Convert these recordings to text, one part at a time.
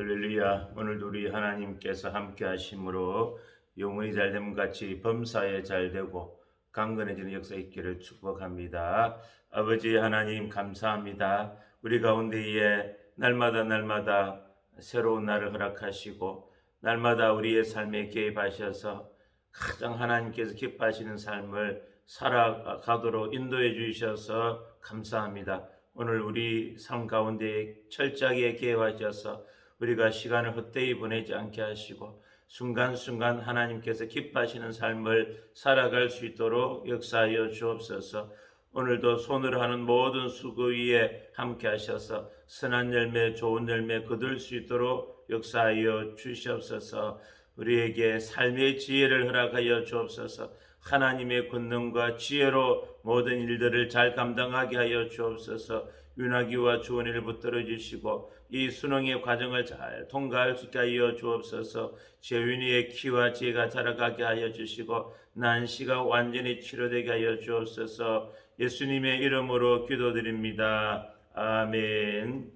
할렐루야 오늘도 우리 하나님께서 함께 하심으로 영혼이 잘됨 같이 범사에 잘되고 강건해지는 역사 있기를 축복합니다. 아버지 하나님 감사합니다. 우리 가운데에 날마다 날마다 새로운 날을 허락하시고 날마다 우리의 삶에 개입하셔서 가장 하나님께서 기뻐하시는 삶을 살아가도록 인도해 주셔서 감사합니다. 오늘 우리 삶 가운데 철저하게 개입하셔서 우리가 시간을 헛되이 보내지 않게 하시고 순간순간 하나님께서 기뻐하시는 삶을 살아갈 수 있도록 역사하여 주옵소서. 오늘도 손으로 하는 모든 수고 위에 함께 하셔서 선한 열매, 좋은 열매 거둘 수 있도록 역사하여 주시옵소서. 우리에게 삶의 지혜를 허락하여 주옵소서. 하나님의 권능과 지혜로 모든 일들을 잘 감당하게 하여 주옵소서. 윤하기와 주원이를 붙들어 주시고 이 수능의 과정을 잘 통과할 수 있게 하여 주옵소서. 재윤이의 키와 지혜가 자라가게 하여 주시고 난시가 완전히 치료되게 하여 주옵소서. 예수님의 이름으로 기도드립니다. 아멘.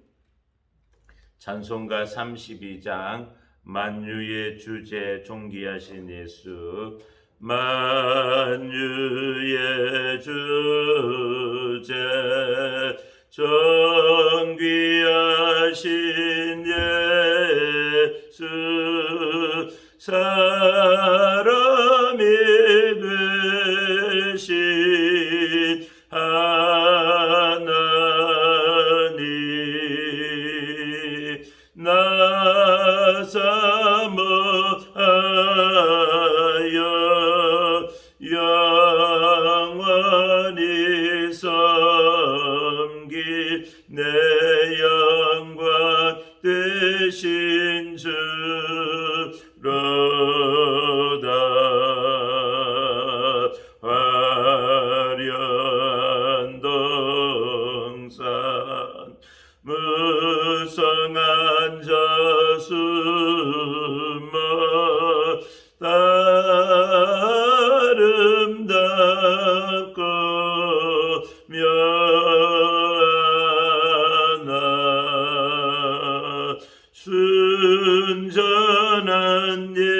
찬송가 32장 만유의 주제 존귀하신 예수 만유의 주 내 영광 되신 주로 순전한 예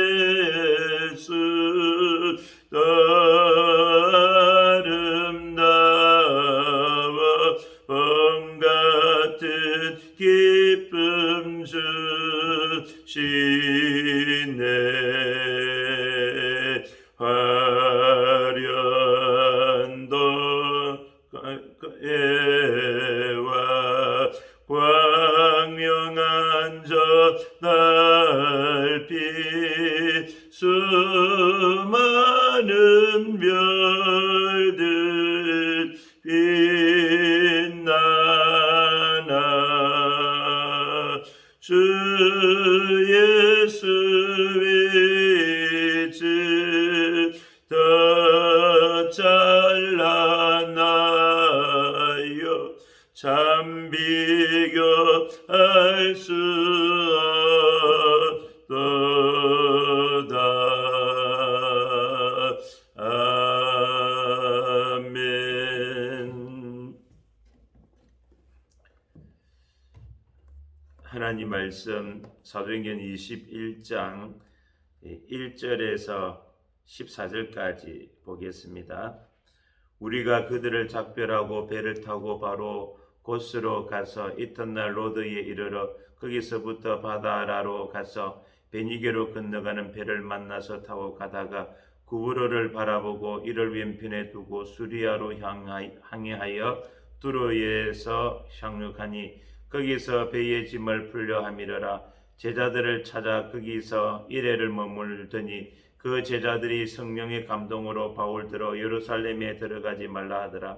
수많은 별 하나님 말씀 사도행전 21장 1절에서 14절까지 보겠습니다. 우리가 그들을 작별하고 배를 타고 바로 곳으로 가서 이튿날 로드에 이르러 거기서부터 바다라로 가서 베니게로 건너가는 배를 만나서 타고 가다가 구브로를 바라보고 이를 왼편에 두고 수리아로 향하- 항해하여 두로에서 상륙하니 거기서 배의 짐을 풀려 함이러라. 제자들을 찾아 거기서 이래를 머물더니 그 제자들이 성령의 감동으로 바울 들어 예루살렘에 들어가지 말라 하더라.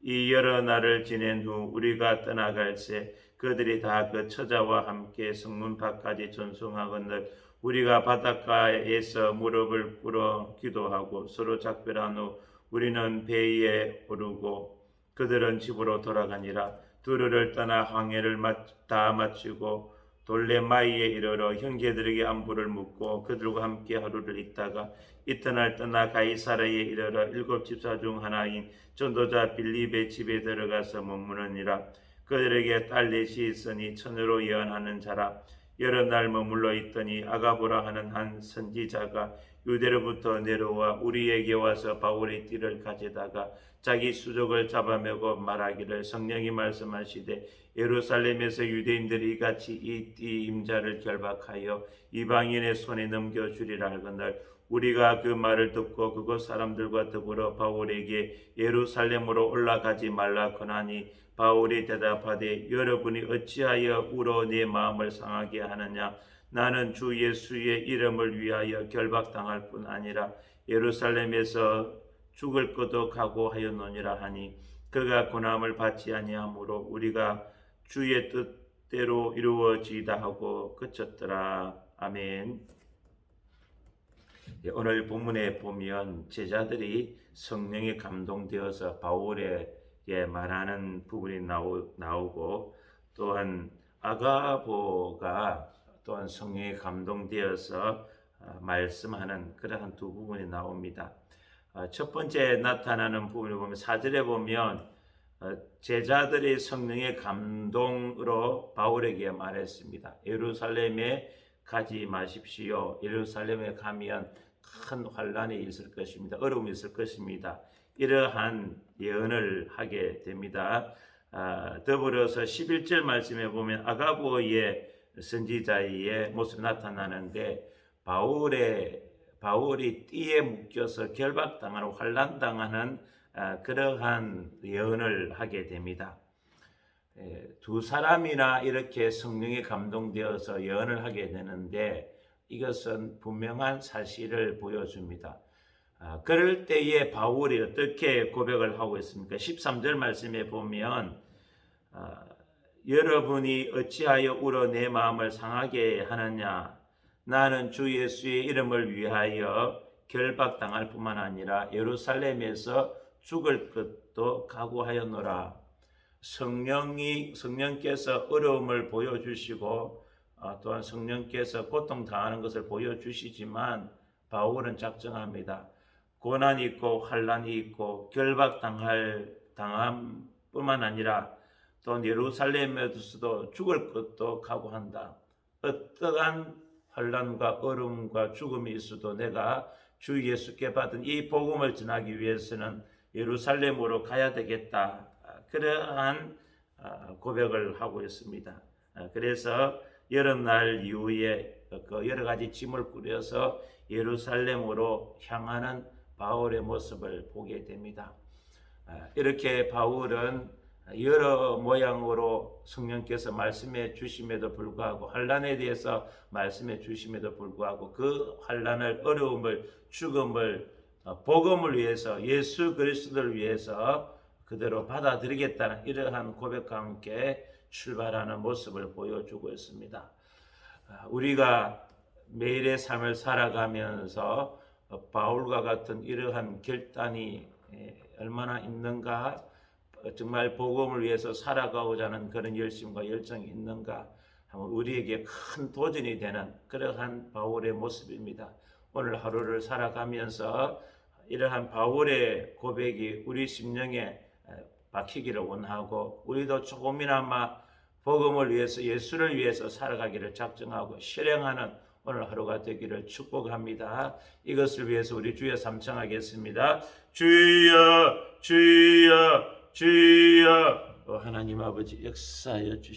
이 여러 날을 지낸 후 우리가 떠나갈새 그들이 다 그 처자와 함께 성문 밖까지 전송하거늘 우리가 바닷가에서 무릎을 꿇어 기도하고 서로 작별한 후 우리는 배에 오르고 그들은 집으로 돌아가니라 두루를 떠나 항해를 마- 다 마치고 돌레마이에 이르러 형제들에게 안부를 묻고 그들과 함께 하루를 있다가 이튿날 떠나 가이사라에 이르러 일곱 집사 중 하나인 전도자 빌립의 집에 들어가서 머무느니라. 그들에게 딸 넷이 있으니 처녀로 예언하는 자라. 여러 날 머물러 있더니 아가보라 하는 한 선지자가 유대로부터 내려와 우리에게 와서 바울의 띠를 가져다가 자기 수족을 잡아매고 말하기를 성령이 말씀하시되 예루살렘에서 유대인들이 이같이 이 띠 임자를 결박하여 이방인의 손에 넘겨 주리라 하거늘 우리가 그 말을 듣고 그곳 사람들과 더불어 바울에게 예루살렘으로 올라가지 말라 권하니 바울이 대답하되 여러분이 어찌하여 울어 내 마음을 상하게 하느냐 나는 주 예수의 이름을 위하여 결박당할 뿐 아니라 예루살렘에서 죽을 것도 각오하였노니라 하니 그가 고난을 받지 아니하므로 우리가 주의 뜻대로 이루어지다 하고 그쳤더라 아멘. 예, 오늘 본문에 보면 제자들이 성령에 감동되어서 바울에게 말하는 부분이 나오, 나오고 또한 아가보가 또한 성령에 감동되어서 아, 말씀하는 그러한 두 부분이 나옵니다. 아, 첫 번째 나타나는 부분을 보면 사절에 보면 어, 제자들이 성령의 감동으로 바울에게 말했습니다. 예루살렘에 가지 마십시오. 예루살렘에 가면 큰 환란이 있을 것입니다. 어려움이 있을 것입니다. 이러한 예언을 하게 됩니다. 아, 더불어서 11절 말씀에 보면 아가보의 선지자의 모습이 나타나는데 바울의 바울이 띠에 묶여서 결박당하는 환란당하는 아, 그러한 예언을 하게 됩니다. 에, 두 사람이나 이렇게 성령에 감동되어서 예언을 하게 되는데 이것은 분명한 사실을 보여줍니다. 아, 그럴 때에 바울이 어떻게 고백을 하고 있습니까? 13절 말씀에 보면 아, 여러분이 어찌하여 울어 내 마음을 상하게 하느냐 나는 주 예수의 이름을 위하여 결박당할 뿐만 아니라 예루살렘에서 죽을 것도 각오하였노라. 성령이 성령께서 어려움을 보여주시고 아, 또한 성령께서 고통 당하는 것을 보여주시지만 바울은 작정합니다. 고난이 있고 환란이 있고 결박 당할 당함뿐만 아니라 또 예루살렘에서도 죽을 것도 각오한다. 어떠한 환란과 어려움과 죽음이 있어도 내가 주 예수께 받은 이 복음을 전하기 위해서는 예루살렘으로 가야 되겠다. 그러한 아, 고백을 하고 있습니다. 아, 그래서 여러 날 이후에 그 여러 가지 짐을 꾸려서 예루살렘으로 향하는 바울의 모습을 보게 됩니다. 아, 이렇게 바울은 여러 모양으로 성령께서 말씀해 주심에도 불구하고 환란에 대해서 말씀해 주심에도 불구하고 그 환란을 어려움을 죽음을 어, 복음을 위해서 예수 그리스도를 위해서 그대로 받아들이겠다는 이러한 고백과 함께 출발하는 모습을 보여주고 있습니다. 아, 우리가 매일의 삶을 살아가면서 바울과 같은 이러한 결단이 에, 얼마나 있는가 정말 복음을 위해서 살아가고자 하는 그런 열심과 열정이 있는가 하면 우리에게 큰 도전이 되는 그러한 바울의 모습입니다. 오늘 하루를 살아가면서 이러한 바울의 고백이 우리 심령에 박히기를 원하고 우리도 조금이나마 복음을 위해서 예수를 위해서 살아가기를 작정하고 실행하는 오늘 하루가 되기를 축복합니다. 이것을 위해서 우리 주여 삼창하겠습니다. 주여 주여 주여 어, 하나님 아버지 역사하여 주시